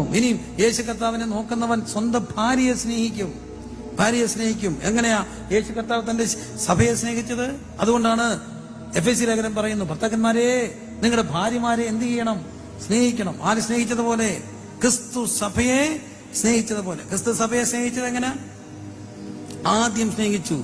ഇനിയും യേശു കർത്താവിനെ നോക്കുന്നവൻ സ്വന്തം ഭാര്യയെ സ്നേഹിക്കും. ഭാര്യയെ സ്നേഹിക്കും. എങ്ങനെയാ യേശു കർത്താവ് തന്റെ സഭയെ സ്നേഹിച്ചത്? അതുകൊണ്ടാണ് എഫ് എസ് സി ലേഖനം പറയുന്നു ഭർത്താക്കന്മാരെ നിങ്ങളുടെ ഭാര്യമാരെ എന്ത് ചെയ്യണം? സ്നേഹിക്കണം. ആര് സ്നേഹിച്ചതുപോലെ? ക്രിസ്തു സഭയെ സ്നേഹിച്ചതുപോലെ. ക്രിസ്തു സഭയെ സ്നേഹിച്ചത് എങ്ങനെ? ആദ്യം സ്നേഹിച്ചു.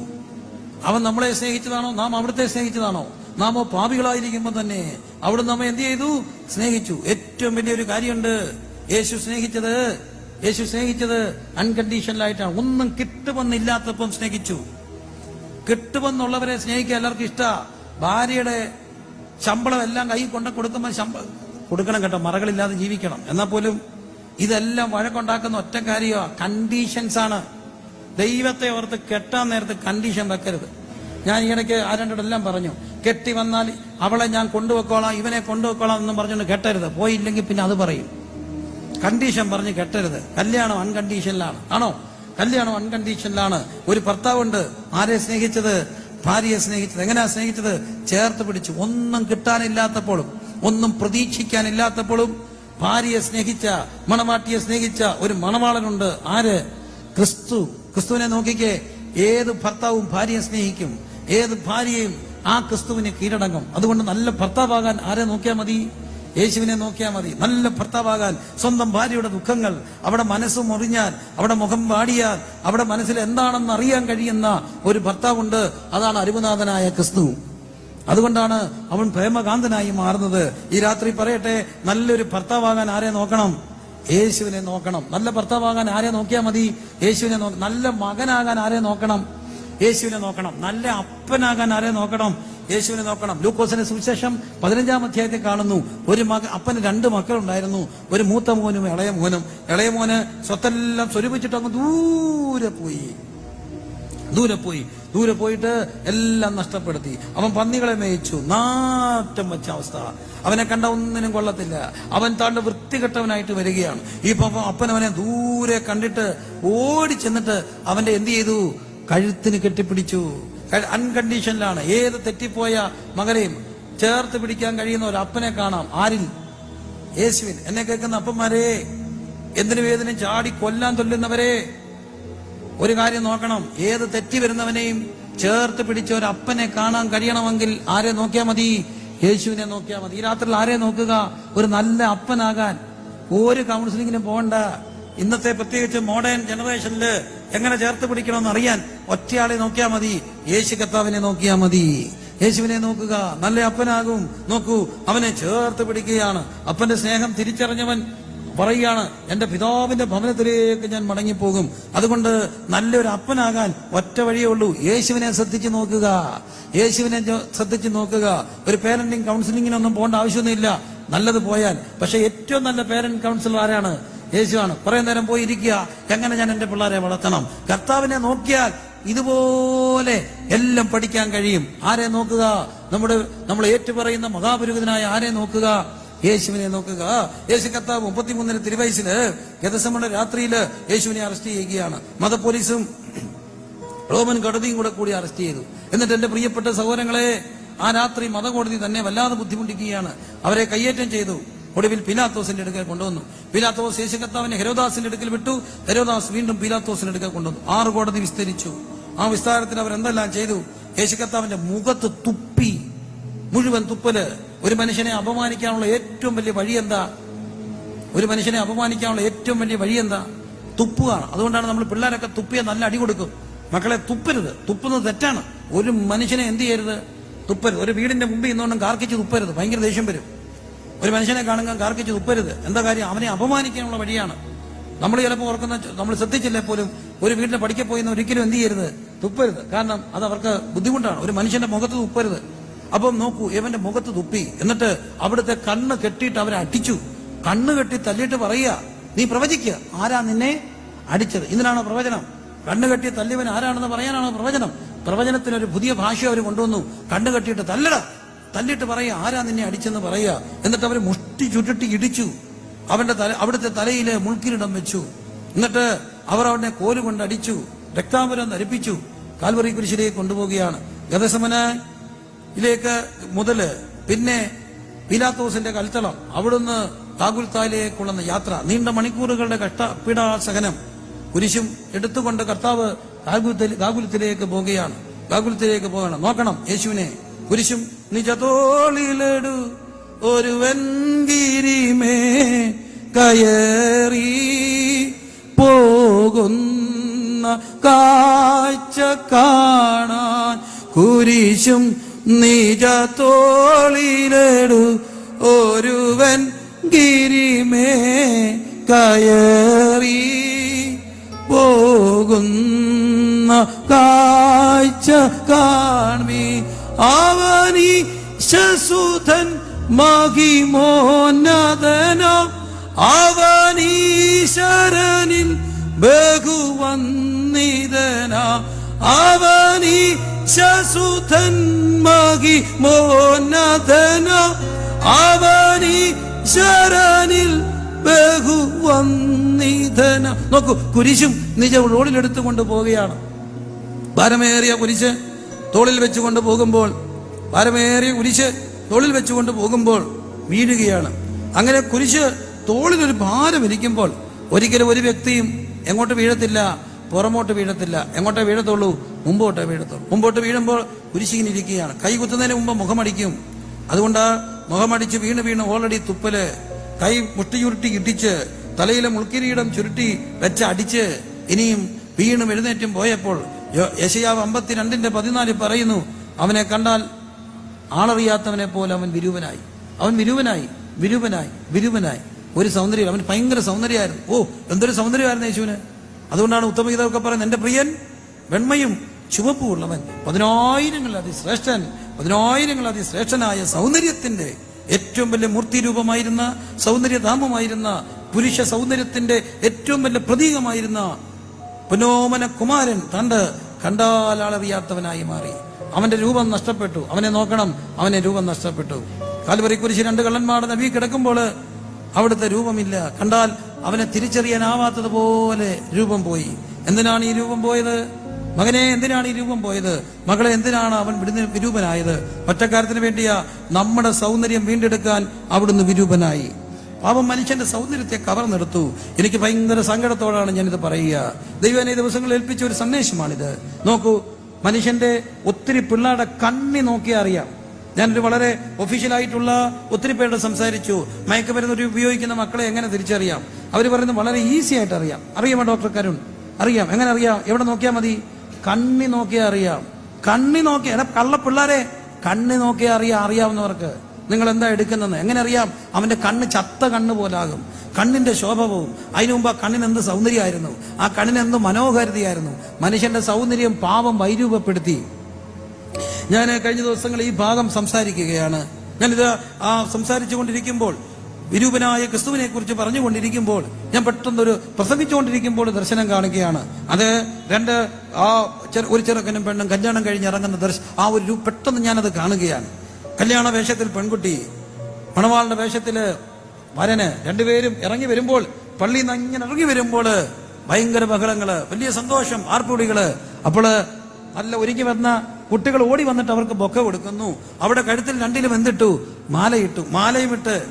അവൻ നമ്മളെ സ്നേഹിച്ചതാണോ? നാം അവിടുത്തെ സ്നേഹിച്ചതാണോ? നാമോ പാപികളായിരിക്കുമ്പോൾ തന്നെ അവിടെ നമ്മെ എന്ത് ചെയ്തു? സ്നേഹിച്ചു. ഏറ്റവും വലിയൊരു കാര്യമുണ്ട് യേശു സ്നേഹിച്ചത് യേശു സ്നേഹിച്ചത് അൺകണ്ടീഷണലായിട്ടാണ് ഒന്നും കിട്ടുമെന്നില്ലാത്തപ്പം സ്നേഹിച്ചു. കിട്ടുമെന്നുള്ളവരെ സ്നേഹിക്കുക എല്ലാവർക്കും ഇഷ്ട. ഭാര്യയുടെ ശമ്പളം എല്ലാം കൈ കൊണ്ട കൊടുക്കുമ്പോൾ ശമ്പളം കൊടുക്കണം കേട്ടോ മറകളില്ലാതെ ജീവിക്കണം. എന്നാൽ പോലും ഇതെല്ലാം വഴക്കുണ്ടാക്കുന്ന ഒറ്റ കാര്യമാണ് കണ്ടീഷൻസ് ആണ്. ദൈവത്തെ ഓർത്ത് കെട്ടാൻ നേരത്ത് കണ്ടീഷൻ വെക്കരുത്. ഞാൻ ഈയിടയ്ക്ക് ആരണ്ടെല്ലാം പറഞ്ഞു. കെട്ടി വന്നാൽ അവളെ ഞാൻ കൊണ്ടുവെക്കോളാം ഇവനെ കൊണ്ടുവെക്കോളാം എന്നും പറഞ്ഞുകൊണ്ട് കെട്ടരുത്. പോയില്ലെങ്കിൽ പിന്നെ അത് പറയും. കണ്ടീഷൻ പറഞ്ഞ് കെട്ടരുത്. കല്യാണം അൺകണ്ടീഷനിലാണ് ആണോ. കല്യാണം അൺകണ്ടീഷനിലാണ് ഒരു ഭർത്താവുണ്ട്. ആരെ സ്നേഹിച്ചത്? ഭാര്യയെ സ്നേഹിച്ചത്. എങ്ങനെയാ സ്നേഹിച്ചത്? ചേർത്ത് പിടിച്ചു. ഒന്നും കിട്ടാനില്ലാത്തപ്പോഴും ഒന്നും പ്രതീക്ഷിക്കാനില്ലാത്തപ്പോഴും ഭാര്യയെ സ്നേഹിച്ച മണവാട്ടിയെ സ്നേഹിച്ച ഒരു മണവാളനുണ്ട്. ആര്? ക്രിസ്തു. ക്രിസ്തുവിനെ നോക്കിക്കേ. ഏത് ഭർത്താവും ഭാര്യയെ സ്നേഹിക്കും. ഏത് ഭാര്യയും ആ ക്രിസ്തുവിനെ കീഴടങ്ങും. അതുകൊണ്ട് നല്ല ഭർത്താവാകാൻ ആരെ നോക്കിയാൽ മതി? യേശുവിനെ നോക്കിയാൽ മതി. നല്ല ഭർത്താവാകാൻ സ്വന്തം ഭാര്യയുടെ ദുഃഖങ്ങൾ. അവിടെ മനസ്സ് മുറിഞ്ഞാൽ അവിടെ മുഖം വാടിയാൽ അവിടെ മനസ്സിൽ എന്താണെന്ന് അറിയാൻ കഴിയുന്ന ഒരു ഭർത്താവുണ്ട്. അതാണ് അരുമനാഥനായ ക്രിസ്തു. അതുകൊണ്ടാണ് അവൻ പ്രേമകാന്തനായി മാറുന്നത്. ഈ രാത്രി പറയട്ടെ നല്ലൊരു ഭർത്താവാകാൻ ആരെ നോക്കണം? യേശുവിനെ നോക്കണം. നല്ല ഭർത്താവാകാൻ ആരെ നോക്കിയാൽ മതി? യേശുവിനെ നോക്കണം നല്ല മകനാകാൻ ആരെ നോക്കണം? യേശുവിനെ നോക്കണം. നല്ല അപ്പനാകാൻ ആരെ നോക്കണം? യേശുവിനെ നോക്കണം. ലൂക്കോസിന്റെ സുവിശേഷം പതിനഞ്ചാം അധ്യായത്തിൽ കാണുന്നു. ഒരു മക അപ്പന് രണ്ട് മക്കളുണ്ടായിരുന്നു. ഒരു മൂത്ത മോനും ഇളയ മോനും. ഇളയ മോന് സ്വത്തെല്ലാം സ്വരൂപിച്ചിട്ട് അങ്ങ് ദൂരെ പോയി. ദൂരെ പോയി. ദൂരെ പോയിട്ട് എല്ലാം നഷ്ടപ്പെടുത്തി. അവൻ പന്നികളെ മേയിച്ചു. നാറ്റം വെച്ച അവസ്ഥ. അവനെ കണ്ട ഒന്നിനും കൊള്ളത്തില്ല. അവൻ താണ്ട് വൃത്തികെട്ടവനായിട്ട് വരികയാണ്. ഈ പാപ്പ അപ്പൻ അവനെ ദൂരെ കണ്ടിട്ട് ഓടി ചെന്നിട്ട് അവന്റെ എന്ത് ചെയ്തു? കഴുത്തിന് കെട്ടിപ്പിടിച്ചു. അൺകണ്ടീഷനിലാണ്. ഏത് തെറ്റിപ്പോയ മകനെയും ചേർത്ത് പിടിക്കാൻ കഴിയുന്ന ഒരു അപ്പനെ കാണാം. ആരിൽ? യേശുവിൻ എന്നെ കേൾക്കുന്ന അപ്പന്മാരെ എന്തിനു വേദന? ചാടി കൊല്ലാൻ തൊല്ലുന്നവരെ. ഒരു കാര്യം നോക്കണം. ഏത് തെറ്റി വരുന്നവനെയും ചേർത്ത് പിടിച്ച ഒരു അപ്പനെ കാണാൻ കഴിയണമെങ്കിൽ ആരെ നോക്കിയാൽ മതി? യേശുവിനെ നോക്കിയാൽ മതി. ഈ രാത്രിയിൽ ആരെ നോക്കുക? ഒരു നല്ല അപ്പനാകാൻ. ഒരു കൗൺസിലിങ്ങിനും പോകണ്ട ഇന്നത്തെ പ്രത്യേകിച്ച് മോഡേൺ ജനറേഷനിൽ എങ്ങനെ ചേർത്ത് പിടിക്കണമെന്ന് അറിയാൻ ഒറ്റയാളെ നോക്കിയാൽ മതി. യേശു കർത്താവിനെ നോക്കിയാൽ മതി. യേശുവിനെ നോക്കുക. നല്ല അപ്പനാകും. നോക്കൂ അവനെ ചേർത്ത് പിടിക്കുകയാണ്. അപ്പന്റെ സ്നേഹം തിരിച്ചറിഞ്ഞവൻ പറയുകയാണ് എന്റെ പിതാവിന്റെ ഭവനത്തിലേക്ക് ഞാൻ മടങ്ങിപ്പോകും. അതുകൊണ്ട് നല്ലൊരു അപ്പനാകാൻ ഒറ്റ വഴിയേ ഉള്ളൂ. യേശുവിനെ ശ്രദ്ധിച്ചു നോക്കുക. യേശുവിനെ ശ്രദ്ധിച്ചു നോക്കുക. ഒരു പേരന്റിങ് കൗൺസിലിങ്ങിനൊന്നും പോകേണ്ട ആവശ്യമൊന്നുമില്ല. നല്ലത് പോയാൽ. പക്ഷെ ഏറ്റവും നല്ല പേരന്റ് കൗൺസിലർ ആരാണ്? യേശുവാണ്. കുറെ നേരം പോയി ഇരിക്കുക എങ്ങനെ ഞാൻ എന്റെ പിള്ളേരെ വളർത്തണം? കർത്താവിനെ നോക്കിയാൽ ഇതുപോലെ എല്ലാം പഠിക്കാൻ കഴിയും. ആരെ നോക്കുക? നമ്മുടെ നമ്മൾ ഏറ്റുപറയുന്ന മഹാപുരോഹിതനായ ആരെ നോക്കുക? യേശുവിനെ നോക്കുക. യേശു കർത്താവ് മുപ്പത്തിമൂന്നിന് തിരുവയസ്സിൽ ഗതസമണ രാത്രിയിൽ യേശുവിനെ അറസ്റ്റ് ചെയ്യുകയാണ്. മത പോലീസും റോമൻ കോടതിയും കൂടെ കൂടി അറസ്റ്റ് ചെയ്തു. എന്നിട്ട് എന്റെ പ്രിയപ്പെട്ട സഹോദരങ്ങളെ ആ രാത്രി മതകോടതി തന്നെ വല്ലാതെ ബുദ്ധിമുട്ടിക്കുകയാണ്. അവരെ കയ്യേറ്റം ചെയ്തു. ഒടുവിൽ പിലാത്തോസിന്റെ അടുക്കൽ കൊണ്ടുവന്നു. പിലാത്തോസ് യേശു കർത്താവിനെ ഹെരോദാസിന്റെ അടുക്കൽ വിട്ടു. ഹെരോദാസ് വീണ്ടും പിലാത്തോസിന്റെ അടുക്കൽ കൊണ്ടുവന്നു. ആറ് കോടതി വിസ്തരിച്ചു. ആ വിസ്താരത്തിൽ അവർ എന്തെല്ലാം ചെയ്തു? യേശു കർത്താവിന്റെ മുഖത്ത് തുപ്പി മുഴുവൻ തുപ്പൽ. ഒരു മനുഷ്യനെ അപമാനിക്കാനുള്ള ഏറ്റവും വലിയ വഴി എന്താ? ഒരു മനുഷ്യനെ അപമാനിക്കാനുള്ള ഏറ്റവും വലിയ വഴി എന്താ? തുപ്പുകയാണ്. അതുകൊണ്ടാണ് നമ്മൾ പിള്ളേരൊക്കെ തുപ്പിയ നല്ല അടി കൊടുക്കും. മക്കളെ തുപ്പരുത്. തുപ്പുന്നത് തെറ്റാണ്. ഒരു മനുഷ്യനെ എന്ത് ചെയ്യരുത്? തുപ്പരുത്. ഒരു വീടിന്റെ മുമ്പിൽ നിന്നുകൊണ്ടും കാർക്കിച്ച് തുപ്പരുത്. ഭയങ്കര ദേഷ്യം വരും. ഒരു മനുഷ്യനെ കാണുക കാർക്കിച്ച് തുപ്പരുത്. എന്താ കാര്യം? അവനെ അപമാനിക്കാനുള്ള വഴിയാണ്. നമ്മൾ ചിലപ്പോൾ ഓർക്കുന്ന നമ്മൾ ശ്രദ്ധിച്ചില്ലേ പോലും ഒരു വീട്ടിൽ പഠിക്കാൻ പോയിന്ന് ഒരിക്കലും എന്ത് ചെയ്യരുത്? തുപ്പരുത്. കാരണം അത് അവർക്ക് ബുദ്ധിമുട്ടാണ്. ഒരു മനുഷ്യന്റെ മുഖത്ത് തുപ്പരുത്. അപ്പം നോക്കൂ ഇവന്റെ മുഖത്ത് തുപ്പി. എന്നിട്ട് അവിടുത്തെ കണ്ണ് കെട്ടിയിട്ട് അവരെ അടിച്ചു. കണ്ണ് കെട്ടി തല്ലിയിട്ട് പറയുക നീ പ്രവചിക്കുക. ആരാ നിന്നെ അടിച്ചത്? ഇതിനാണോ പ്രവചനം. കണ്ണ് കെട്ടി തല്ലിയവൻ ആരാണെന്ന് പറയാനാണോ പ്രവചനം. പ്രവചനത്തിന് ഒരു പുതിയ ഭാഷ അവർ കൊണ്ടുവന്നു. കണ്ണ് കെട്ടിയിട്ട് തല്ലട. തല്ലിയിട്ട് പറയുക ആരാ നിന്നെ അടിച്ചെന്ന് പറയുക? എന്നിട്ട് അവരെ മുഷ്ടി ചുരുട്ടി ഇടിച്ചു. അവന്റെ തല അവിടുത്തെ തലയിലെ മുൾക്കിരിടം വെച്ചു. എന്നിട്ട് അവർ അവനെ കോലുകൊണ്ട് അടിച്ചു രക്താപുരം ധരിപ്പിച്ചു കാൽവറി കുരിശിലേക്ക് കൊണ്ടുപോവുകയാണ്. ഗതസമനയിലേക്ക് മുതൽ പിന്നെ പിലാത്തോസിന്റെ കൽത്തളം അവിടുന്ന് താകുൽത്താലേക്കുള്ള യാത്ര നീണ്ട മണിക്കൂറുകളുടെ കഷ്ടപീഡാസഹനം. കുരിശും എടുത്തുകൊണ്ട് കർത്താവ് ഗാകുലത്തിലേക്ക് പോവുകയാണ്. ഗാകുലത്തിലേക്ക് പോകണം നോക്കണം യേശുവിനെ. കുരിശും നിജതോളിലെടു ഒരു വെങ്കിരിമേ കയറി പോകുന്ന കാഴ്ച കാണാൻ കുരിശും നിജത്തോളിലെടു ഒരുവൻ ഗിരിമേ കയറി പോകുന്ന കാഴ്ച കാൺമി അവനീ ശസുധൻ മഹിമോന്നതന. ശരണിൽ ബഹുവന്നിതന. മാഗി ശസുധൻ മഹിമോന്നതന. അവനീശ്വരനിൽ ബഹുവന്നിതന. നോക്കൂ കുരിശും നിജ റോഡിലെടുത്തുകൊണ്ട് പോവുകയാണ്. ഭാരമേറിയ കുരിശ്. തോളിൽ വെച്ചുകൊണ്ട് പോകുമ്പോൾ ഭാരമേറിയ കുരിശ് തോളിൽ വെച്ചുകൊണ്ട് പോകുമ്പോൾ വീഴുകയാണ്. അങ്ങനെ കുരിശ് തോളിൽ ഒരു ഭാരം ഇരിക്കുമ്പോൾ ഒരിക്കലും ഒരു വ്യക്തിയും എങ്ങോട്ട് വീഴത്തില്ല പുറമോട്ട് വീഴത്തില്ല. എങ്ങോട്ടേ വീഴത്തുള്ളൂ മുമ്പോട്ടേ വീഴത്തുള്ളൂ. മുമ്പോട്ട് വീഴുമ്പോൾ കുരിശിങ്ങനെ ഇരിക്കുകയാണ്. കൈ കുത്തുന്നതിന് മുമ്പ് മുഖമടിക്കും. അതുകൊണ്ട് മുഖമടിച്ച് വീണ് വീണ് ഓൾറെഡി തുപ്പൽ കൈ മുഷ്ടിയുരുട്ടി ഇടിച്ച് തലയിലെ മുൾക്കിരീടം ചുരുട്ടി വെച്ച് അടിച്ച് ഇനിയും വീണും എഴുന്നേറ്റും പോയപ്പോൾ യോ- യെശയ്യാവ് അമ്പത്തിരണ്ടിന്റെ പതിനാല് പറയുന്നു അവനെ കണ്ടാൽ ആളറിയാത്തവനെ പോലെ അവൻ വിരൂപനായി. അവൻ വിരൂപനായി വിരൂപനായി വിരൂപനായി. ഒരു സൗന്ദര്യം അവൻ ഭയങ്കര സൗന്ദര്യമായിരുന്നു. ഓ എന്തൊരു സൗന്ദര്യമായിരുന്നു യേശുവിന്. അതുകൊണ്ടാണ് ഉത്തമഗീതമൊക്കെ പറയുന്നത് എന്റെ പ്രിയൻ വെണ്മയും ചുവപ്പും ഉള്ളവൻ പതിനായിരങ്ങൾ അതിശ്രേഷ്ഠൻ പതിനായിരങ്ങൾ അതിശ്രേഷ്ഠനായ സൗന്ദര്യത്തിന്റെ ഏറ്റവും വലിയ മൂർത്തി രൂപമായിരുന്ന സൗന്ദര്യധാമമായിരുന്ന പുരുഷ സൗന്ദര്യത്തിന്റെ ഏറ്റവും വലിയ പ്രതീകമായിരുന്ന പുനോമന കുമാരൻ തണ്ട് കണ്ടാൽ ആളറിയാത്തവനായി മാറി. അവന്റെ രൂപം നഷ്ടപ്പെട്ടു. അവനെ നോക്കണം. അവനെ രൂപം നഷ്ടപ്പെട്ടു. കാൽവറി കുരിശ് രണ്ട് കള്ളന്മാർ നബി കിടക്കുമ്പോൾ അവിടുത്തെ രൂപമില്ല. കണ്ടാൽ അവനെ തിരിച്ചറിയാനാവാത്തതുപോലെ രൂപം പോയി. എന്തിനാണ് ഈ രൂപം പോയത്? മകനെ എന്തിനാണ് ഈ രൂപം പോയത്? മകളെ എന്തിനാണ് അവൻ വിടുന്ന വിരൂപനായത്? ഒറ്റക്കാരത്തിന് വേണ്ടിയാ നമ്മുടെ സൗന്ദര്യം വീണ്ടെടുക്കാൻ അവിടുന്ന് വിരൂപനായി. പാപം മനുഷ്യന്റെ സൗന്ദര്യത്തെ കവർന്നെടുത്തു എനിക്ക് ഭയങ്കര സങ്കടത്തോടാണ് ഞാനിത് പറയുക. ദൈവനെ ദിവസങ്ങൾ ഏൽപ്പിച്ച ഒരു സന്ദേശമാണിത്. നോക്കൂ മനുഷ്യന്റെ ഒത്തിരി പിള്ളേരുടെ കണ്ണി നോക്കിയാൽ അറിയാം. ഞാനൊരു വളരെ ഒഫീഷ്യലായിട്ടുള്ള ഒത്തിരി പേരോട് സംസാരിച്ചു. മയക്കുമരുന്ന് ഒരു ഉപയോഗിക്കുന്ന മക്കളെ എങ്ങനെ തിരിച്ചറിയാം? അവർ പറയുന്നത് വളരെ ഈസി ആയിട്ട് അറിയാം. അറിയാമോ ഡോക്ടർ കരുൺ? അറിയാം. എങ്ങനെ അറിയാം? എവിടെ നോക്കിയാൽ മതി? കണ്ണി നോക്കിയാൽ അറിയാം. കണ്ണി നോക്കിയ കള്ള പിള്ളേരെ. കണ്ണി നോക്കിയാൽ അറിയാം അറിയാവുന്നവർക്ക്. നിങ്ങൾ എന്താ എടുക്കുന്നത് എങ്ങനെ അറിയാം? അവന്റെ കണ്ണ് ചത്ത കണ്ണ് പോലാകും. കണ്ണിന്റെ ശോഭ പോകും അതിനു മുമ്പ് ആ കണ്ണിന് എന്ത് സൗന്ദര്യമായിരുന്നു? ആ കണ്ണിന് എന്ത് മനോഹാരിതയായിരുന്നു? മനുഷ്യന്റെ സൗന്ദര്യം പാപം വൈരൂപപ്പെടുത്തി. ഞാൻ കഴിഞ്ഞ ദിവസങ്ങൾ ഈ ഭാഗം സംസാരിക്കുകയാണ്. ഞാനിത് ആ സംസാരിച്ചു കൊണ്ടിരിക്കുമ്പോൾ വിരൂപനായ ക്രിസ്തുവിനെ കുറിച്ച് പറഞ്ഞുകൊണ്ടിരിക്കുമ്പോൾ ഞാൻ പെട്ടെന്നൊരു പ്രസംഗിച്ചുകൊണ്ടിരിക്കുമ്പോൾ ദർശനം കാണുകയാണ്. അത് രണ്ട് ആ ഒരു ചെറുക്കനും പെണ്ണും കല്യാണം കഴിഞ്ഞ് ഇറങ്ങുന്ന ദർശ ആ ഒരു പെട്ടെന്ന് ഞാനത് കാണുകയാണ്. കല്യാണ വേഷത്തിൽ പെൺകുട്ടി മണവാളുടെ വേഷത്തിൽ വരന് രണ്ടുപേരും ഇറങ്ങി വരുമ്പോൾ പള്ളിയിൽ നിന്ന് ഇങ്ങനെ ഇറങ്ങി വരുമ്പോൾ ഭയങ്കര ബഹളങ്ങൾ വലിയ സന്തോഷം ആർപ്പുടികൾ അപ്പോൾ നല്ല ഒരുങ്ങി വന്ന കുട്ടികൾ ഓടി വന്നിട്ട് അവർക്ക് ബൊക്ക കൊടുക്കുന്നു. അവിടെ കഴുത്തിൽ രണ്ടിലും എന്തിട്ടു? മാലയിട്ടു. മാലയും ഇട്ട്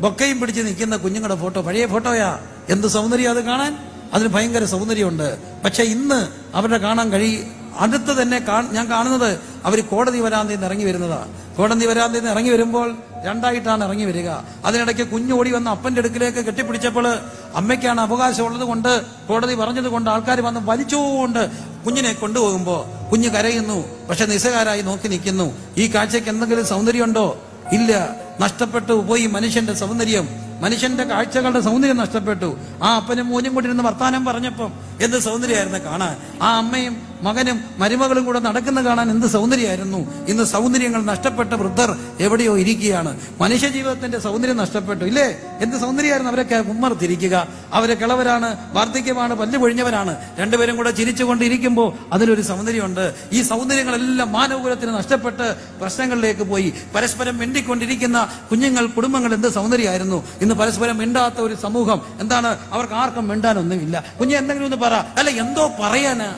ബൊക്കയും പിടിച്ച് നിൽക്കുന്ന കുഞ്ഞുങ്ങളുടെ ഫോട്ടോ. പഴയ ഫോട്ടോയാ. എന്ത് സൗന്ദര്യം അത് കാണാൻ? അതിന് ഭയങ്കര സൗന്ദര്യമുണ്ട്. പക്ഷെ ഇന്ന് അവരുടെ കാണാൻ കഴി അടുത്ത് തന്നെ ഞാൻ കാണുന്നത് അവർ കോടതി വരാന്തയിൽ നിന്ന് ഇറങ്ങി വരുന്നതാ. കോടതി വരാന്തയിൽ നിന്ന് ഇറങ്ങി വരുമ്പോൾ രണ്ടായിട്ടാണ് ഇറങ്ങി വരിക. അതിനിടയ്ക്ക് കുഞ്ഞോടി വന്ന് അപ്പന്റെ അടുക്കിലേക്ക് കെട്ടിപ്പിടിച്ചപ്പോൾ അമ്മയ്ക്കാണ് അവകാശമുള്ളത് കൊണ്ട് കോടതി പറഞ്ഞത് കൊണ്ട് ആൾക്കാർ വന്ന് വലിച്ചുകൊണ്ട് കുഞ്ഞിനെ കൊണ്ടുപോകുമ്പോൾ കുഞ്ഞ് കരയുന്നു. പക്ഷെ നിസ്സകാരായി നോക്കി നിൽക്കുന്നു. ഈ കാഴ്ചയ്ക്ക് എന്തെങ്കിലും സൗന്ദര്യമുണ്ടോ? ഇല്ല. നഷ്ടപ്പെട്ടു പോയി മനുഷ്യന്റെ സൗന്ദര്യം. മനുഷ്യന്റെ കാഴ്ചകളുടെ സൗന്ദര്യം നഷ്ടപ്പെട്ടു. ആ അപ്പനും മോനും കൂടി വർത്താനം പറഞ്ഞപ്പം എന്ത് സൗന്ദര്യമായിരുന്നു കാണാൻ. ആ അമ്മയും മകനും മരുമകളും കൂടെ നടക്കുന്ന കാണാൻ എന്ത് സൗന്ദര്യമായിരുന്നു? ഇന്ന് സൗന്ദര്യങ്ങൾ നഷ്ടപ്പെട്ട വൃദ്ധർ എവിടെയോ ഇരിക്കുകയാണ്. മനുഷ്യ ജീവിതത്തിന്റെ സൗന്ദര്യം നഷ്ടപ്പെട്ടു ഇല്ലേ? എന്ത് സൗന്ദര്യമായിരുന്നു അവരൊക്കെ ഉമ്മർത്തിരിക്കുക. അവരെ കിളവരാണ് വാർദ്ധക്യമാണ് പല്ല് പൊഴിഞ്ഞവരാണ്. രണ്ടുപേരും കൂടെ ചിരിച്ചുകൊണ്ടിരിക്കുമ്പോൾ അതിലൊരു സൗന്ദര്യമുണ്ട്. ഈ സൗന്ദര്യങ്ങളെല്ലാം മാനവകുലത്തിന് നഷ്ടപ്പെട്ട് പ്രശ്നങ്ങളിലേക്ക് പോയി. പരസ്പരം മിണ്ടിക്കൊണ്ടിരിക്കുന്ന കുഞ്ഞുങ്ങൾ കുടുംബങ്ങൾ എന്ത് സൗന്ദര്യമായിരുന്നു? ഇന്ന് പരസ്പരം മിണ്ടാത്ത ഒരു സമൂഹം. എന്താണ്? അവർക്ക് ആർക്കും മിണ്ടാനൊന്നുമില്ല. കുഞ്ഞ് എന്തെങ്കിലും ഒന്ന് പറ. അല്ല എന്തോ പറയാനാ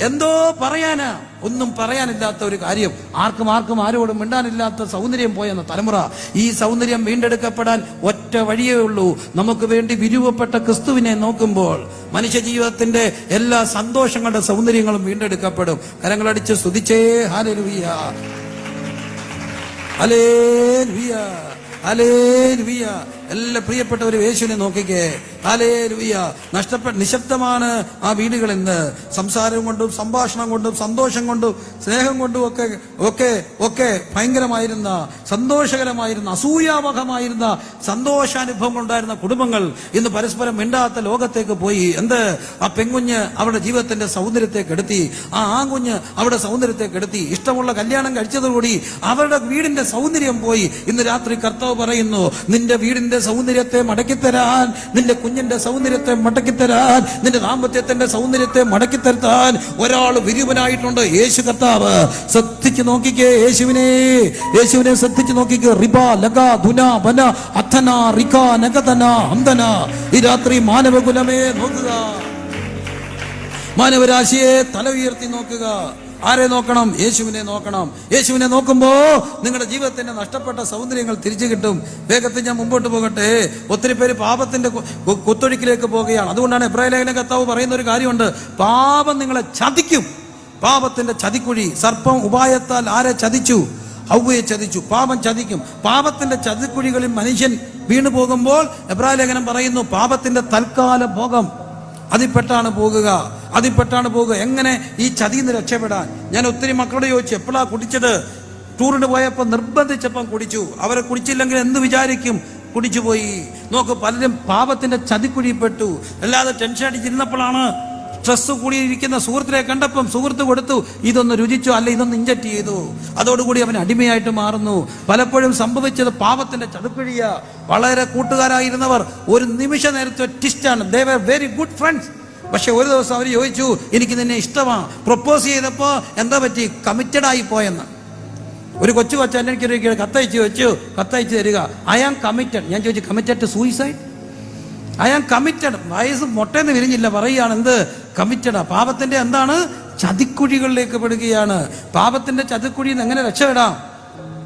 എന്തോ പറയാനാ? ഒന്നും പറയാനില്ലാത്ത ഒരു കാര്യം. ആർക്കും ആർക്കും ആരോടും മിണ്ടാനില്ലാത്ത സൗന്ദര്യം പോയെന്ന തലമുറ. ഈ സൗന്ദര്യം വീണ്ടെടുക്കപ്പെടാൻ ഒറ്റ വഴിയേ ഉള്ളൂ. നമുക്ക് വേണ്ടി വിരുവപ്പെട്ട ക്രിസ്തുവിനെ നോക്കുമ്പോൾ മനുഷ്യ ജീവിതത്തിന്റെ എല്ലാ സന്തോഷങ്ങളുടെ സൗന്ദര്യങ്ങളും വീണ്ടെടുക്കപ്പെടും. കരങ്ങളടിച്ച് സ്തുതിച്ചേ. ഹാലലുയ്യ ഹലേ ഹല്ലേലൂയ. എല്ലാ പ്രിയപ്പെട്ടവരും യേശുവിനെ നോക്കിക്കേ. നഷ്ടപ്പെട്ട നിശബ്ദമാണ് ആ വീടുകൾ ഇന്ന്. സംസാരം കൊണ്ടും സംഭാഷണം കൊണ്ടും സന്തോഷം കൊണ്ടും സ്നേഹം കൊണ്ടും ഒക്കെ ഒക്കെ ഒക്കെ ഭയങ്കരമായിരുന്ന സന്തോഷകരമായിരുന്ന അസൂയാവഹമായിരുന്ന സന്തോഷാനുഭവങ്ങൾ ഉണ്ടായിരുന്ന കുടുംബങ്ങൾ ഇന്ന് പരസ്പരം മിണ്ടാത്ത ലോകത്തേക്ക് പോയി. എന്ത്? ആ പെൺകുഞ്ഞ് അവരുടെ ജീവിതത്തിന്റെ സൗന്ദര്യത്തെ കെടുത്തി ആ ആൺകുഞ്ഞ് അവരുടെ സൗന്ദര്യത്തെ കെടുത്തി ഇഷ്ടമുള്ള കല്യാണം കഴിച്ചതോടുകൂടി അവരുടെ വീടിന്റെ സൗന്ദര്യം പോയി. ഇന്ന് രാത്രി കർത്താവ് പറയുന്നു നിന്റെ വീടിന്റെ സൗന്ദര്യത്തെ മടക്കിത്തരാൻ നിന്റെ കുഞ്ഞിന്റെ സൗന്ദര്യത്തെ മടക്കിത്തരാൻ നിന്റെ ദാമ്പത്യത്തിന്റെ സൗന്ദര്യത്തെ മടക്കിത്തരുത്താൻ ഒരാൾ വിരുവനായിട്ടുണ്ട്. യേശു കർത്താവ് ശ്രദ്ധിച്ചു നോക്കിക്കേ യേശുവിനെ. യേശുവിനെ ശ്രദ്ധിച്ചു നോക്കിക്കേ. റിബ ലഗ ധുന വന അഥന റിക നഗതന അന്തന ഈ രാത്രി മാനവകുലമേ നോക്കുക. മാനവരാശിയെ തല ഉയർത്തി നോക്കുക. ആരെ നോക്കണം? യേശുവിനെ നോക്കണം. യേശുവിനെ നോക്കുമ്പോ നിങ്ങളുടെ ജീവിതത്തിന്റെ നഷ്ടപ്പെട്ട സൗന്ദര്യങ്ങൾ തിരിച്ചു കിട്ടും. വേഗത്തിൽ ഞാൻ മുമ്പോട്ട് പോകട്ടെ. ഒത്തിരി പേര് പാപത്തിന്റെ കുത്തൊഴുക്കിലേക്ക് പോവുകയാണ് അതുകൊണ്ടാണ് എബ്രാഹിം ലേഖന കർത്താവ് പറയുന്ന ഒരു കാര്യമുണ്ട്. പാപം നിങ്ങളെ ചതിക്കും. പാപത്തിന്റെ ചതിക്കുഴി സർപ്പം ഉപായത്താൽ ആരെ ചതിച്ചു? ഔവയെ ചതിച്ചു. പാപം ചതിക്കും. പാപത്തിന്റെ ചതിക്കുഴികളിൽ മനുഷ്യൻ വീണു പോകുമ്പോൾ എബ്രാഹിം ലേഖനം പറയുന്നു പാപത്തിന്റെ തൽക്കാല ഭോഗം അതിൽപ്പെട്ടാണ് പോകുക അതിൽപ്പെട്ടാണ് പോകുക. എങ്ങനെ ഈ ചതിയിൽ നിന്ന് രക്ഷപ്പെടാൻ? ഞാൻ ഒത്തിരി മക്കളോട് ചോദിച്ചു എപ്പോഴാ കുടിച്ചത്? ടൂറിന് പോയപ്പോൾ നിർബന്ധിച്ചപ്പം കുടിച്ചു. അവരെ കുടിച്ചില്ലെങ്കിൽ എന്ത് വിചാരിക്കും? കുടിച്ചുപോയി. നോക്ക് പലരും പാപത്തിന്റെ ചതിക്കുഴിപ്പെട്ടു അല്ലാതെ ടെൻഷൻ അടിച്ചിരുന്നപ്പോഴാണ് സ്ട്രെസ് കൂടിയിരിക്കുന്ന സുഹൃത്തിനെ കണ്ടപ്പം സുഹൃത്ത് കൊടുത്തു ഇതൊന്ന് രുചിച്ചു അല്ല ഇതൊന്ന് ഇഞ്ചക്ട് ചെയ്തു? അതോടുകൂടി അവൻ അടിമയായിട്ട് മാറുന്നു. പലപ്പോഴും സംഭവിച്ചത് പാപത്തിന്റെ ചതുക്കുഴിയ വളരെ കൂട്ടുകാരായിരുന്നവർ. ഒരു നിമിഷ നേരത്തെ ട്വിസ്റ്റാണ് they were very good friends പക്ഷെ ഒരു ദിവസം അവർ ചോദിച്ചു എനിക്ക് നിന്നെ ഇഷ്ടമാണ് പ്രപ്പോസ് ചെയ്തപ്പോ എന്താ പറ്റി? കമ്മിറ്റഡ് ആയി പോയെന്ന്. ഒരു കൊച്ചു കൊച്ചു എനിക്കൊരു കത്തയച്ച് വെച്ചു. കത്തയച്ച് തരിക ഐ ആം കമ്മിറ്റഡ് ഞാൻ ചോദിച്ചു committed to suicide I am committed വയസ്സ് മുട്ടേന്ന് വിരിഞ്ഞില്ല. പറയുകയാണ് എന്ത് കമ്മിറ്റഡാ പാപത്തിന്റെ എന്താണ്? ചതിക്കുഴികളിലേക്ക് പെടുകയാണ്. പാപത്തിന്റെ ചതിക്കുഴിയിൽ നിന്ന് എങ്ങനെ രക്ഷപ്പെടാം?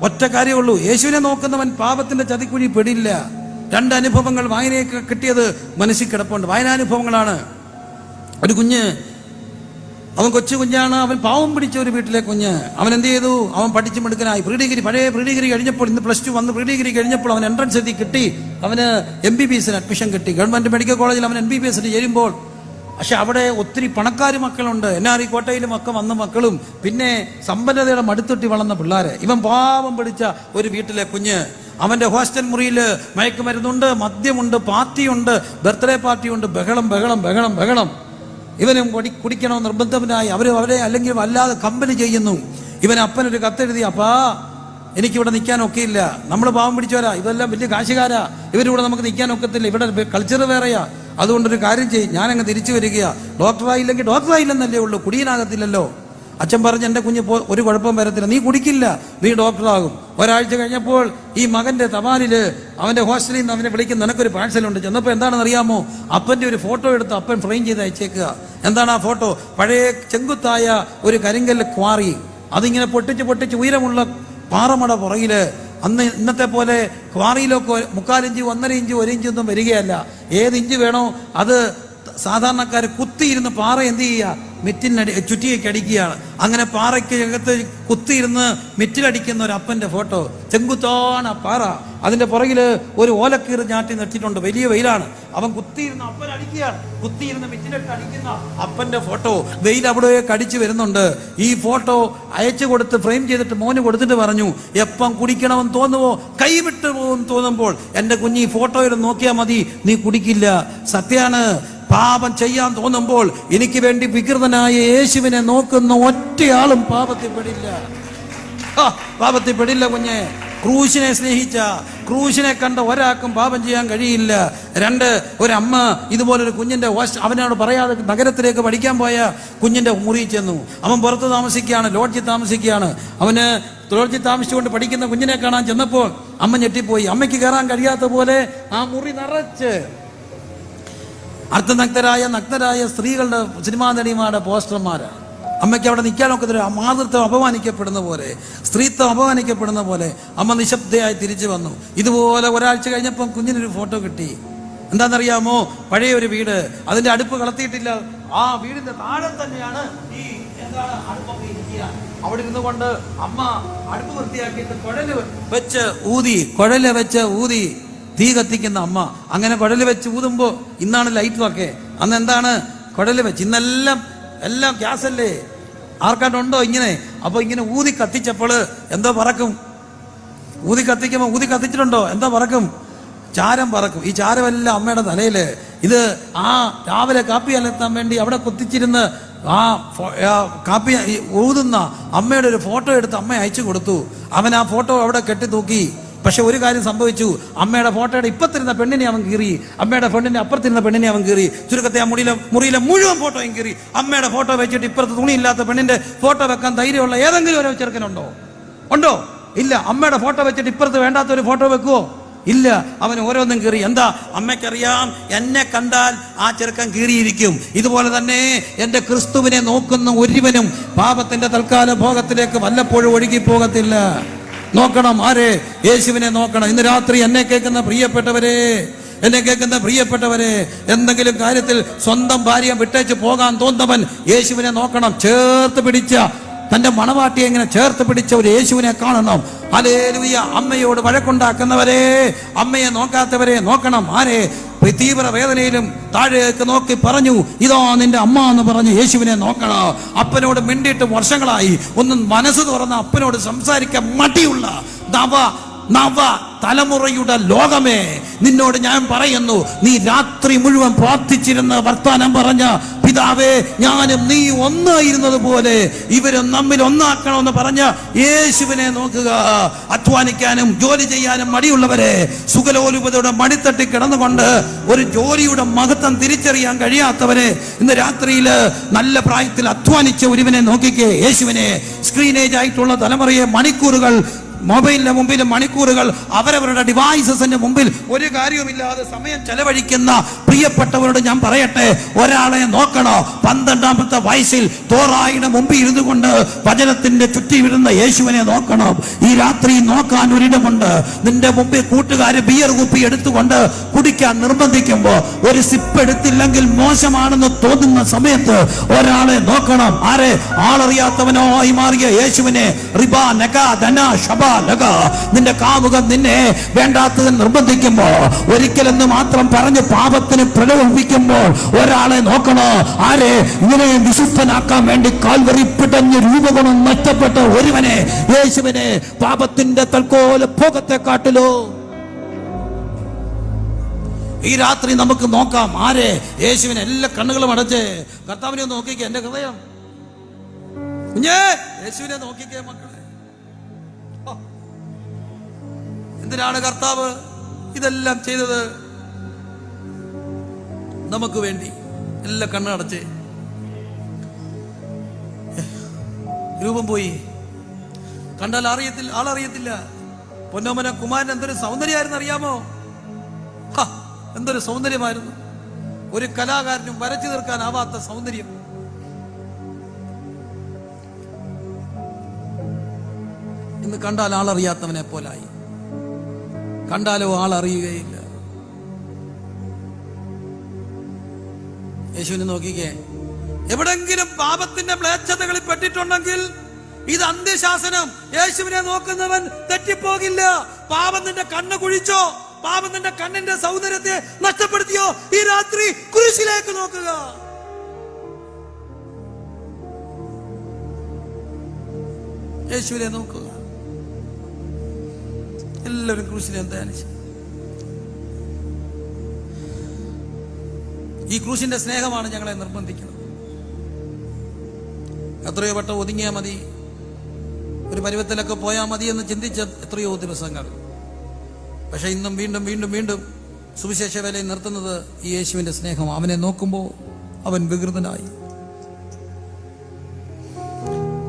ഒറ്റ കാര്യമുള്ളൂ യേശുവിനെ നോക്കുന്നവൻ പാപത്തിന്റെ ചതിക്കുഴി പെടില്ല. രണ്ട് അനുഭവങ്ങൾ വായനയൊക്കെ കിട്ടിയത് മനസ്സിൽ കിടപ്പുണ്ട്. വായനാനുഭവങ്ങളാണ്. ഒരു കുഞ്ഞ് അവൻ കൊച്ചു കുഞ്ഞാണ് അവൻ പാവം പിടിച്ച ഒരു വീട്ടിലെ കുഞ്ഞ്. അവൻ എന്ത് ചെയ്തു? അവൻ പഠിച്ചു മിടുക്കനായി. പ്രീ ഡിഗ്രി പഴയ പ്രീ ഡിഗ്രി കഴിഞ്ഞപ്പോൾ ഇന്ന് പ്ലസ് ടു വന്ന് പ്രീ ഡിഗ്രി കഴിഞ്ഞപ്പോൾ അവൻ എൻട്രൻസ് എഴുതി കിട്ടി. അവന് എം ബി ബി എസിന് അഡ്മിഷൻ കിട്ടി. ഗവൺമെന്റ് മെഡിക്കൽ കോളേജിൽ അവൻ എം ബി ബി എസിന് ചേരുമ്പോൾ പക്ഷെ അവിടെ ഒത്തിരി പണക്കാർ മക്കളുണ്ട്. ഇ കോട്ടയിലും ഒക്കെ വന്ന മക്കളും പിന്നെ സമ്പന്നതയുടെ മടുത്തൊട്ടി വളർന്ന പിള്ളേരെ. ഇവൻ പാവം പിടിച്ച ഒരു വീട്ടിലെ കുഞ്ഞ്. അവന്റെ ഹോസ്റ്റൽ മുറിയിൽ മയക്കുമരുന്നുണ്ട് മദ്യമുണ്ട് പാർട്ടിയുണ്ട് ബർത്ത്ഡേ പാർട്ടിയുണ്ട്. ബഹളം ബഹളം ബഹളം ബഹളം. ഇവനും കുടി കുടിക്കണോ നിർബന്ധവനായി? അവർ അവരെ അല്ലെങ്കിൽ വല്ലാതെ കമ്പനി ചെയ്യുന്നു. ഇവൻ അപ്പനൊരു കത്തെഴുതി അപ്പാ എനിക്കിവിടെ നിൽക്കാൻ ഒക്കെയില്ല നമ്മൾ പാവം പിടിച്ചവരാ. ഇതെല്ലാം വലിയ കാശുകാരാ. ഇവരിവിടെ നമുക്ക് നിൽക്കാൻ ഒക്കത്തില്ല ഇവിടെ കൾച്ചർ വേറെയാ. അതുകൊണ്ടൊരു കാര്യം ചെയ്യും. ഞാനങ്ങ് തിരിച്ചു വരികയാ. ഡോക്ടറായില്ലെങ്കിൽ ഡോക്ടറായില്ലെന്നല്ലേ ഉള്ളൂ. കുടിയനാകത്തില്ലല്ലോ. അച്ഛൻ പറഞ്ഞ് എന്റെ കുഞ്ഞ് പോ- ഒരു കുഴപ്പം വരത്തില്ല. നീ കുടിക്കില്ല. നീ ഡോക്ടറാകും. ഒരാഴ്ച കഴിഞ്ഞപ്പോൾ ഈ മകന്റെ തപാലിൽ അവന്റെ ഹോസ്റ്റലിൽ നിന്ന് അവനെ വിളിക്കുന്ന നിനക്കൊരു പാഴ്സലുണ്ട്. ചെന്നപ്പോൾ എന്താണെന്ന് അറിയാമോ അപ്പന്റെ ഒരു ഫോട്ടോ എടുത്ത് അപ്പൻ ഫ്രെയിം ചെയ്ത് അയച്ചേക്കുക. എന്താണ് ആ ഫോട്ടോ? പഴയ ചെങ്കുത്തായ ഒരു കരിങ്കല്ല് ക്വാറി. അതിങ്ങനെ പൊട്ടിച്ച് പൊട്ടിച്ച് ഉയരമുള്ള പാറമട പുറകിൽ അന്ന് ഇന്നത്തെ പോലെ ക്വാറിയിലൊക്കെ മുക്കാലിഞ്ച് ഒന്നര ഇഞ്ച് ഒരു ഇഞ്ച് ഒന്നും വരികയല്ല. ഏത് ഇഞ്ച് വേണോ അത് സാധാരണക്കാർ കുത്തിയിരുന്ന് പാറ എന്ത് ചെയ്യുക? മിറ്റിനടി ചുറ്റിയൊക്കെ അടിക്കുകയാണ്. അങ്ങനെ പാറയ്ക്ക് അകത്ത് കുത്തിയിരുന്ന് മിറ്റിലടിക്കുന്ന ഒരു അപ്പന്റെ ഫോട്ടോ. ചെങ്കുത്താണ് പാറ. അതിന്റെ പുറകിൽ ഒരു ഓലക്കീറ് ഞാട്ടി നിർത്തിയിട്ടുണ്ട് വലിയ വെയിലാണ്. അവൻ കുത്തിയിരുന്ന അപ്പൻ അടിക്കുകയാണ്. കുത്തിയിരുന്ന് മിറ്റിലിട്ട് അടിക്കുന്ന അപ്പന്റെ ഫോട്ടോ. വെയിൽ അവിടെയൊക്കെ അടിച്ചു വരുന്നുണ്ട്. ഈ ഫോട്ടോ അയച്ചു കൊടുത്ത് ഫ്രെയിം ചെയ്തിട്ട് മോന് കൊടുത്തിട്ട് പറഞ്ഞു എപ്പം കുടിക്കണമെന്ന് തോന്നുമോ കൈവിട്ട് പോകും തോന്നുമ്പോൾ എന്റെ കുഞ്ഞി ഈ ഫോട്ടോയിൽ നോക്കിയാൽ മതി. നീ കുടിക്കില്ല. സത്യാണ് പാപം ചെയ്യാൻ തോന്നുമ്പോൾ എനിക്ക് വേണ്ടി വികൃതനായ യേശുവിനെ നോക്കുന്ന ഒറ്റയാളും പാപത്തിൽ പെടില്ല. പാപത്തിൽ പെടില്ല കുഞ്ഞെ. ക്രൂശിനെ സ്നേഹിച്ച ക്രൂശിനെ കണ്ട ഒരാൾക്കും പാപം ചെയ്യാൻ കഴിയില്ല. രണ്ട് ഒരമ്മ ഇതുപോലൊരു കുഞ്ഞിന്റെ അവനോട് പറയാതെ നഗരത്തിലേക്ക് പഠിക്കാൻ പോയ കുഞ്ഞിന്റെ മുറി ചെന്നു. അവൻ പുറത്ത് താമസിക്കുകയാണ് ലോഡ്ജിൽ താമസിക്കുകയാണ്. അവന് ലോഡ്ജിൽ താമസിച്ചുകൊണ്ട് പഠിക്കുന്ന കുഞ്ഞിനെ കാണാൻ ചെന്നപ്പോൾ അമ്മ ഞെട്ടിപ്പോയി. അമ്മയ്ക്ക് കയറാൻ കഴിയാത്ത പോലെ ആ മുറി നിറച്ച്. അർദ്ധനഗ്നരായ നഗ്നരായ സ്ത്രീകളുടെ സിനിമാ നടിമാരുടെ പോസ്റ്റർമാരാണ് അമ്മയ്ക്ക് അവിടെ നിൽക്കാൻ തരും മാതൃത്വം അപമാനിക്കപ്പെടുന്ന പോലെ സ്ത്രീത്വം അപമാനിക്കപ്പെടുന്ന പോലെ അമ്മ നിശബ്ദയായി തിരിച്ചു വന്നു. ഇതുപോലെ ഒരാഴ്ച കഴിഞ്ഞപ്പം കുഞ്ഞിനൊരു ഫോട്ടോ കിട്ടി. എന്താണെന്നറിയാമോ? പഴയ ഒരു വീട്. അതിന്റെ അടുപ്പ് കളത്തിയിട്ടില്ല ആ വീടിന്റെ താഴെ തന്നെയാണ് ഈ എന്താണ് അടുപ്പൊക്കെ അവിടെ ഇരുന്നു കൊണ്ട് അമ്മ അടുപ്പ് വൃത്തിയാക്കിയിട്ട് കുഴൽ വെച്ച് ഊതി കുഴൽ വെച്ച് ഊതി. തീ കത്തിക്കുന്ന അമ്മ അങ്ങനെ കുഴൽ വെച്ച് ഊതുമ്പോ ഇന്നാണ് ലൈറ്റുമൊക്കെ അന്ന് എന്താണ്? കുഴൽ വെച്ച്. ഇന്നെല്ലാം എല്ലാം ഗ്യാസ് അല്ലേ? ആർക്കാണ്ടുണ്ടോ ഇങ്ങനെ? അപ്പൊ ഇങ്ങനെ ഊതി കത്തിച്ചപ്പോൾ എന്തോ പറക്കും. ഊതി കത്തിക്കുമ്പോ ഊതി കത്തിച്ചിട്ടുണ്ടോ? എന്തോ പറക്കും. ചാരം പറക്കും. ഈ ചാരമെല്ലാം അമ്മയുടെ തലയിൽ. ഇത് ആ രാവിലെ കാപ്പി അലത്താൻ വേണ്ടി അവിടെ കൊത്തിച്ചിരുന്ന് ആ കാപ്പി ഊതുന്ന അമ്മയുടെ ഒരു ഫോട്ടോ എടുത്ത് അമ്മ അയച്ചു കൊടുത്തു. അവൻ ആ ഫോട്ടോ അവിടെ കെട്ടി തൂക്കി. പക്ഷെ ഒരു കാര്യം സംഭവിച്ചു. അമ്മയുടെ ഫോട്ടോയുടെ ഇപ്പത്തിരുന്ന പെണ്ണിനെ അവൻ കീറി. അമ്മയുടെ പെണ്ണിന്റെ അപ്പുറത്തിരുന്ന പെണ്ണിനെ അവൻ കീറി. ചുരുക്കത്തെ ആ മുടിയിലെ മുറിയിലെ മുഴുവൻ ഫോട്ടോയും കീറി. അമ്മയുടെ ഫോട്ടോ വെച്ചിട്ട് ഇപ്പുറത്ത് തുണിയില്ലാത്ത പെണ്ണിന്റെ ഫോട്ടോ വെക്കാൻ ധൈര്യമുള്ള ഏതെങ്കിലും ഒരു ചെറുക്കനുണ്ടോ? ഉണ്ടോ? ഇല്ല. അമ്മയുടെ ഫോട്ടോ വെച്ചിട്ട് ഇപ്പുറത്ത് വേണ്ടാത്ത ഒരു ഫോട്ടോ വെക്കുവോ? ഇല്ല. അവൻ ഓരോന്നും കീറി. എന്താ? അമ്മയ്ക്കറിയാം എന്നെ കണ്ടാൽ ആ ചെറുക്കൻ കീറിയിരിക്കും. ഇതുപോലെ തന്നെ എന്റെ ക്രിസ്തുവിനെ നോക്കുന്ന ഒരുവനും പാപത്തിന്റെ തൽക്കാല ഭോഗത്തിലേക്ക് വല്ലപ്പോഴും ഒഴുകി പോകത്തില്ല നോക്കണം. ആരെ? യേശുവിനെ നോക്കണം. ഇന്ന് രാത്രി എന്നെ കേൾക്കുന്ന പ്രിയപ്പെട്ടവരെ എന്നെ കേൾക്കുന്ന പ്രിയപ്പെട്ടവരെ എന്തെങ്കിലും കാര്യത്തിൽ സ്വന്തം ഭാര്യ വിട്ടേച്ച് പോകാൻ തോന്നുന്നവൻ യേശുവിനെ നോക്കണം. ചേർത്ത് പിടിച്ച തന്റെ മണവാട്ടിയെ ഇങ്ങനെ ചേർത്ത് പിടിച്ച ഒരു യേശുവിനെ കാണണം. അലേലുയ അമ്മയോട് വഴക്കുണ്ടാക്കുന്നവരെ അമ്മയെ നോക്കാത്തവരെ നോക്കണം. ആരെ? തീവ്ര വേദനയിലും താഴേക്ക് നോക്കി പറഞ്ഞു ഇതാ നിന്റെ അമ്മ എന്ന് പറഞ്ഞു യേശുവിനെ നോക്കണ? അപ്പനോട് മിണ്ടിയിട്ട് വർഷങ്ങളായി. ഒന്നും മനസ്സ് തുറന്ന അപ്പനോട് സംസാരിക്കാൻ മടിയുള്ള നവ നവ തലമുറയുടെ ലോകമേ. നിന്നോട് ഞാൻ പറയുന്നു നീ രാത്രി മുഴുവൻ പ്രാർത്ഥിച്ചിരുന്ന വർത്താനം പറഞ്ഞ പിതാവേ ഞാനും നീ ഒന്നായിരുന്നത് പോലെ ഇവരും നമ്മിൽ ഒന്നാക്കണമെന്ന് പറഞ്ഞ യേശുവിനെ നോക്കുക. അധ്വാനിക്കാനും ജോലി ചെയ്യാനും മടിയുള്ളവരെ സുഖലോലുപതയുടെ മടിത്തട്ടി കിടന്നുകൊണ്ട് ഒരു ജോലിയുടെ മഹത്വം തിരിച്ചറിയാൻ കഴിയാത്തവരെ ഇന്ന് രാത്രിയിൽ നല്ല പ്രായത്തിൽ അധ്വാനിച്ച ഒരുവനെ നോക്കിക്കേ. യേശുവിനെ സ്ക്രീനേജ് ആയിട്ടുള്ള തലമുറയെ മണിക്കൂറുകൾ മൊബൈലിന്റെ മുമ്പിൽ മണിക്കൂറുകൾ അവരവരുടെ ഡിവൈസസിന്റെ മുമ്പിൽ ഒരു കാര്യവുമില്ലാതെ സമയം ചെലവഴിക്കുന്ന പ്രിയപ്പെട്ടവരോട് ഞാൻ പറയട്ടെ ഒരാളെ നോക്കണോ? പന്ത്രണ്ടാമത്തെ വയസ്സിൽ തോറായിയുടെ മുമ്പിൽ ഇരുന്നു കൊണ്ട് വചനത്തിന്റെ ചുറ്റി വിടുന്ന യേശുവിനെ നോക്കണം? ഈ രാത്രി നോക്കാൻ ഒരിടമുണ്ട്. നിന്റെ മുമ്പിൽ കൂട്ടുകാര് ബിയർ കുപ്പി എടുത്തുകൊണ്ട് കുടിക്കാൻ നിർബന്ധിക്കുമ്പോ ഒരു സിപ്പ് എടുത്തില്ലെങ്കിൽ മോശമാണെന്ന് തോന്നുന്ന സമയത്ത് ഒരാളെ നോക്കണം. ആരെ? ആളറിയാത്തവനോ ആയി മാറിയ യേശുവിനെ. റിബ നക ധന ഷബ ലക നിന്റെ കാമുകം നിന്നെ വേണ്ടാത്തത് നിർബന്ധിക്കുമ്പോൾ ഒരിക്കലെന്ന് മാത്രം പറഞ്ഞ് പാപത്തിന് പ്രലോഭിക്കുമ്പോൾ ഒരാളെ നോക്കണോ? ആരെ? ഇങ്ങനെ വിശുദ്ധനാക്കാൻ വേണ്ടി കാൽവറി പിടഞ്ഞ് രൂപഗുണം നഷ്ടപ്പെട്ട ഒരുവനെ യേശുവിനെ പാപത്തിന്റെ തൽക്കോല ഭോഗത്തെ കാട്ടിലോ ഈ രാത്രി നമുക്ക് നോക്കാം ആരെ യേശുവിനെ എല്ലാ കണ്ണുകളും അടച്ച്. കർത്താവിനെ നോക്കിക്കേ എന്റെ ഹൃദയം. കുഞ്ഞേ യേശുവിനെ നോക്കിക്കേ മക്കളെ. എന്തിനാണ് കർത്താവ് ഇതെല്ലാം ചെയ്തത്? നമുക്ക് വേണ്ടി. എല്ലാം കണ്ണടച്ച്. രൂപം പോയി. കണ്ടാൽ അറിയത്തില്ല ആളറിയത്തില്ല പൊന്നോമന കുമാരൻ എന്തൊരു സൗന്ദര്യമായിരുന്നു അറിയാമോ? എന്തൊരു സൗന്ദര്യമായിരുന്നു. ഒരു കലാകാരനും വരച്ചു തീർക്കാനാവാത്ത സൗന്ദര്യം. ഇന്ന് കണ്ടാൽ ആളറിയാത്തവനെ പോലായി. കണ്ടാലോ ആൾ അറിയുകയില്ല. യേശുവിനെ നോക്കിക്കേ. എവിടെങ്കിലും പാപത്തിന്റെ മ്ലേച്ഛതകളിൽ പെട്ടിട്ടുണ്ടെങ്കിൽ ഇത് അന്ത്യശാസനം. യേശുവിനെ നോക്കുന്നവൻ തെറ്റിപ്പോകില്ല. പാപം നിന്റെ കണ്ണ് കുഴിച്ചോ? പാപം നിന്റെ കണ്ണിന്റെ സൗന്ദര്യത്തെ നഷ്ടപ്പെടുത്തിയോ? ഈ രാത്രി കുരിശിലേക്ക് നോക്കുക. യേശുവിനെ നോക്കുക. എല്ലാവരും ക്രൂശിനെ ധ്യാനിച്ചു. ഈ ക്രൂശിന്റെ സ്നേഹമാണ് ഞങ്ങളെ നിർബന്ധിക്കുന്നത്. എത്രയോ വട്ടം ഒതുങ്ങിയാൽ മതി. ഒരു പരുവത്തിലൊക്കെ പോയാൽ മതി എന്ന് ചിന്തിച്ച എത്രയോ ദിവസങ്ങൾ. പക്ഷെ ഇന്നും വീണ്ടും വീണ്ടും വീണ്ടും സുവിശേഷ വേലയിൽ നിർത്തുന്നത് ഈ യേശുവിന്റെ സ്നേഹം. അവനെ നോക്കുമ്പോൾ അവൻ വികൃതനായി.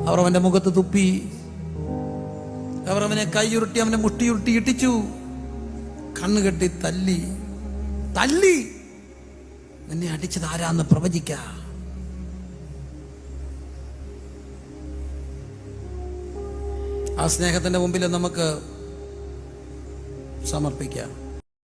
അവർ അവന്റെ മുഖത്ത് തുപ്പി അവർ അവനെ കൈയുരുട്ടി അവനെ മുട്ടിയുരുട്ടി ഇട്ടിച്ചു കണ്ണുകെട്ടി തല്ലി. തല്ലി. നിന്നെ അടിച്ചത് ആരാന്ന് പ്രവചിക്ക. ആ സ്നേഹത്തിന്റെ മുമ്പിൽ നമുക്ക് സമർപ്പിക്കാം.